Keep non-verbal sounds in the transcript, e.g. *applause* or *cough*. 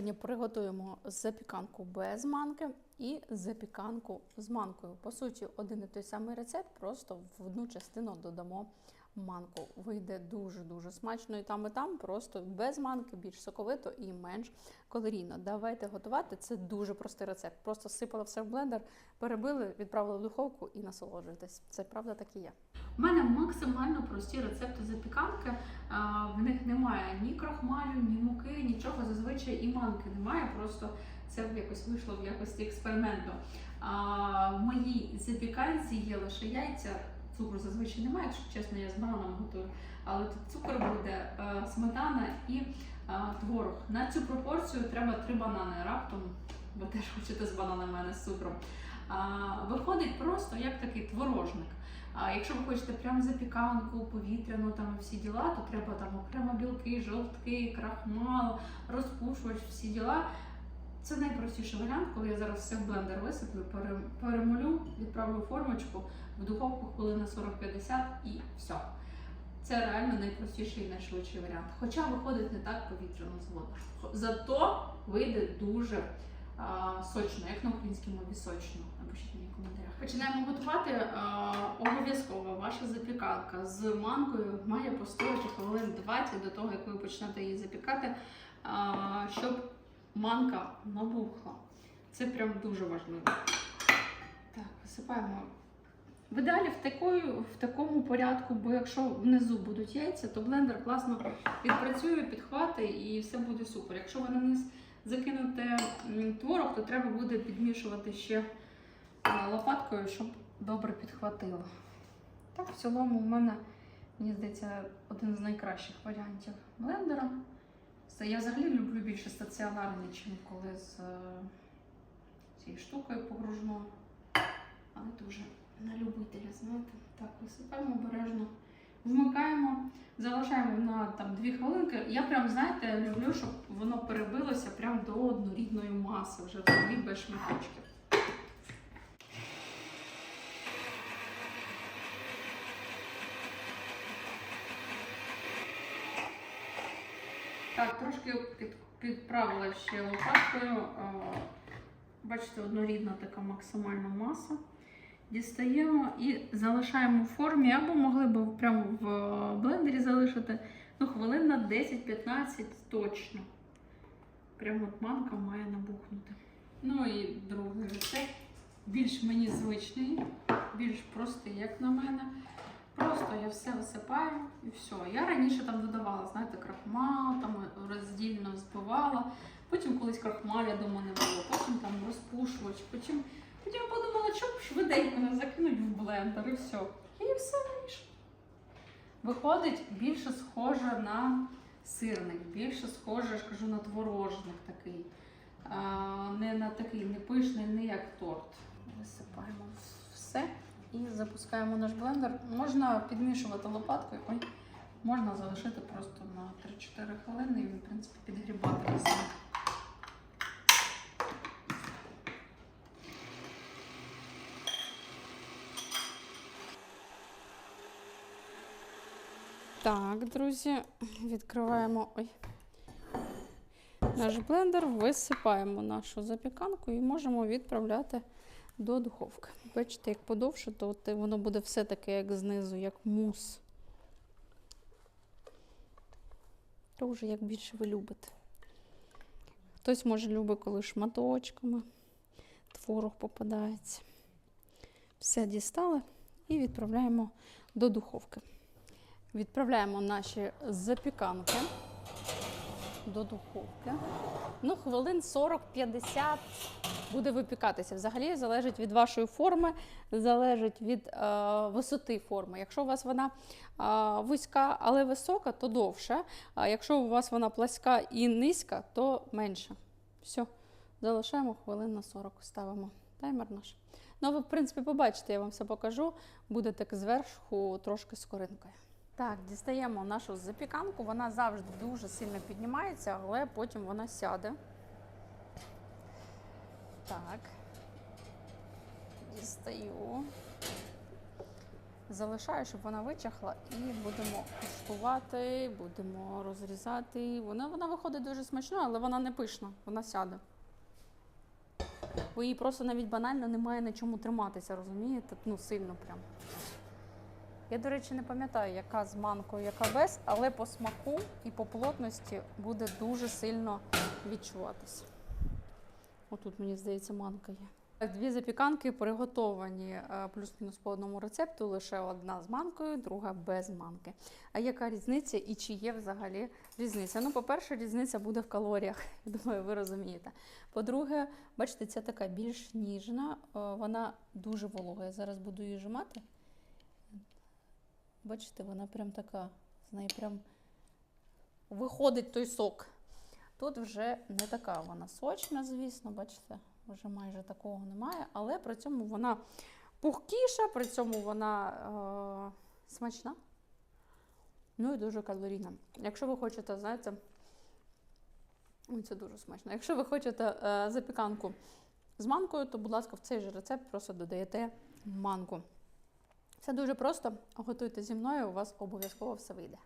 Сьогодні приготуємо запіканку без манки і запіканку з манкою. По суті, один і той самий рецепт, просто в одну частину додамо манку. Вийде дуже-дуже смачно і там, і там, просто без манки, більш соковито і менш калорійно. Давайте готувати. Це дуже простий рецепт. Просто сипали все в блендер, перебили, відправили в духовку і насолоджуйтесь. Це правда так і є. У мене максимально прості рецепти запіканки. В них немає ні крахмалю, ні муки, нічого. Зазвичай і манки немає. Просто це якось вийшло в якості експерименту. В моїй запіканці є лише яйця. Цукру зазвичай немає, якщо чесно, я з бананом готую. Але тут цукор буде, е, сметана і е, творог. На цю пропорцію треба три банани раптом, бо теж хочете з бананами, а не з цукром. Виходить просто як такий творожник. А якщо ви хочете прям запіканку, повітряну там всі діла, то треба там окремо білки, жовтки, крахмал, розпушувач, всі діла. Це найпростіший варіант, коли я зараз все в блендер висиплю, перемолю, відправлю формочку в духовку хвилина 40-50 і все. Це реально найпростіший і найшвидший варіант. Хоча виходить не так повітряно згодом. Зато вийде дуже а, сочно, як на українській мові сочно. Напишіть мені в коментарях. Починаємо готувати. Обов'язково ваша запіканка з манкою має постояти хвилин 20 до того, як ви почнете її запікати, щоб манка набухла. Це прям дуже важливо. Так, висипаємо. В ідеалі в, такої, в такому порядку, бо якщо внизу будуть яйця, то блендер класно відпрацює, підхватить і все буде супер. Якщо ви на низ творог, то треба буде підмішувати ще лопаткою, щоб добре підхватило. Так, в цілому, у мене, мені здається, один з найкращих варіантів блендера. Я взагалі люблю більше стаціонарний, ніж коли з е, цією штукою погружною. Але дуже на любителя, знаєте. Так, висипаємо обережно, вмикаємо, залишаємо на там 2 хвилинки. Я прям, знаєте, люблю, щоб воно перебилося прям до однорідної маси, вже взагалі без шматочків. Так, трошки під, підправила ще лопаткою. Бачите, однорідна така максимальна маса. Дістаємо і залишаємо в формі, або могли б прямо в блендері залишити ну, хвилин на 10-15 точно. Прямо от манка має набухнути. Ну і другий рецепт. Більш мені звичний, більш простий, як на мене. Просто я все висипаю і все. Я раніше там додавала, знаєте, крахмал, там роздільно збивала. Потім колись крахмаля дома не було, потім там розпушувач, потім, потім подумала, що швиденько не закинуть в блендер і все. І все вийшло. Виходить більше схоже на сирник, більше схоже, я ж кажу, на творожник такий. А, не на такий не пишний, не як торт. Висипаємо все і запускаємо наш блендер. Можна підмішувати лопаткою, ой, можна залишити просто на 3-4 хвилини і в принципі, підгрібати сам. Так, друзі, відкриваємо ой, наш блендер, висипаємо нашу запіканку і можемо відправляти до духовки. Бачите, як подовше, то от воно буде все таке, як знизу, як мус. То вже як більше ви любите. Хтось може любить, коли шматочками творог попадається. Все дістали і відправляємо до духовки. Відправляємо наші запіканки до духовки. Ну, хвилин 40-50 буде випікатися. Взагалі залежить від вашої форми, залежить від е, висоти форми. Якщо у вас вона е, вузька, але висока, то довше. А якщо у вас вона пласка і низька, то менше. Все, залишаємо хвилин на 40, ставимо таймер наш. Ну, ви, в принципі, побачите, я вам все покажу. Буде так зверху трошки з коринкою. Так, дістаємо нашу запіканку. Вона завжди дуже сильно піднімається, але потім вона сяде. Так. Дістаю. залишаю, щоб вона вичахла, і будемо куштувати, будемо розрізати. Вона, вона виходить дуже смачною, але вона не пишна, вона сяде. Бо їй просто навіть банально немає на чому триматися, розумієте? Ну, сильно прям. Я, до речі, не пам'ятаю, яка з манкою, яка без, але по смаку і по плотності буде дуже сильно відчуватися. Отут, мені здається, манка є. Дві запіканки приготовані е, плюс-мінус по одному рецепту, лише одна з манкою, друга без манки. А яка різниця і чи є взагалі різниця? Ну, по-перше, різниця буде в калоріях. *laughs* Думаю, ви розумієте. По-друге, бачите, ця така більш ніжна, е, вона дуже волога. Я зараз буду її жимати. Бачите, вона прям така, з неї прям виходить той сок. Тут вже не така вона сочна, звісно, бачите, вже майже такого немає, але при цьому вона пухкіша, при цьому вона е, смачна. Ну і дуже калорійна. Якщо ви хочете, знаєте, ой, це дуже смачно. Якщо ви хочете е, запіканку з манкою, то, будь ласка, в цей же рецепт просто додаєте манку. Це дуже просто. Готуйте зі мною, у вас обов'язково все вийде.